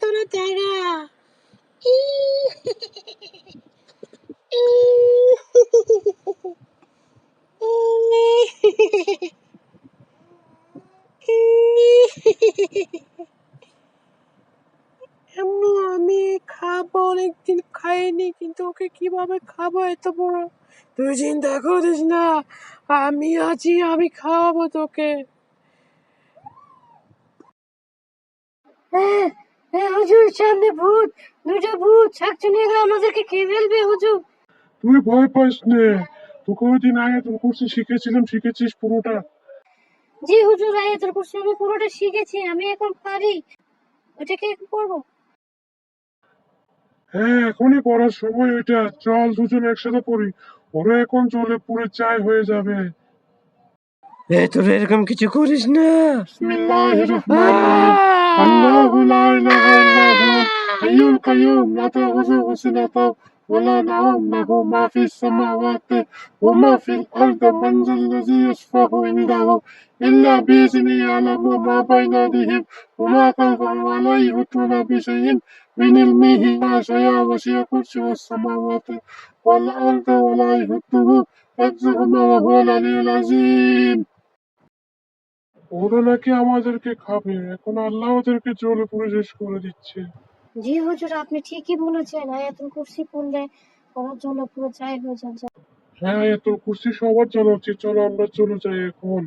তোরা আমি খাব অনেকদিন খাইনি কিন্তু ওকে কীভাবে খাব এত বড়? তুই চিন্তা করিস না আমি আছি আমি খাওয়াবো তোকে। হ্যাঁ হ্যাঁ হুজুর সামনে ভূত দুটো ভূত শাকচুনি এগুলো আমাদেরকে খেয়ে ফেলবে হুজুর। তুই ভয় পাস নে তোকে ওই দিন আগে তোর কোর্সে শিখেছিলাম শিখেছিস পুরোটা। জি হুজুর আয়াতুল কুরসি আমি পুরোটা শিখেছি আমি এখন পারি। ওটাকে পড়ব হ্যাঁ এখনই পড়ার সময় ওইটা চল দুজন একসাথে পড়ি। ওরা এখন চলে পুরো চাই হয়ে যাবে। এ তোরা এরকম কিছু করিস না। বিসমিল্লাহির রহমানির রহিম আল্লাহু লা ইলাহা ইল্লা হাইয়ুল কাইয়ুম লা তাখুযুহু সিনাতুন ولنا أنه ما في السماوات وما في الأرض من ذا الذي يشفع عنده إلا بإذنه يعلم ما بين أيديهم وما خلفهم ولا يحيطون بشيء من علمه ما شاء وسع كرسي السماوات والأرض ولا يحيطه حفظهما وهو العلي العظيم ওরা নাকি আমাদেরকে খাবে এখন আল্লাহ ওদেরকে জলে পরিশেষ করে দিচ্ছে জি, হুজুর, আপনি ঠিকই বলেছেন। আয়াতুল কুরসি পড়লে পড়ার জন্য পুরো চাই হয়ে যান হ্যাঁ আয়াতুল কুরসি সবার জন্য উচিত চলো, আমরা চলে যাই এখন।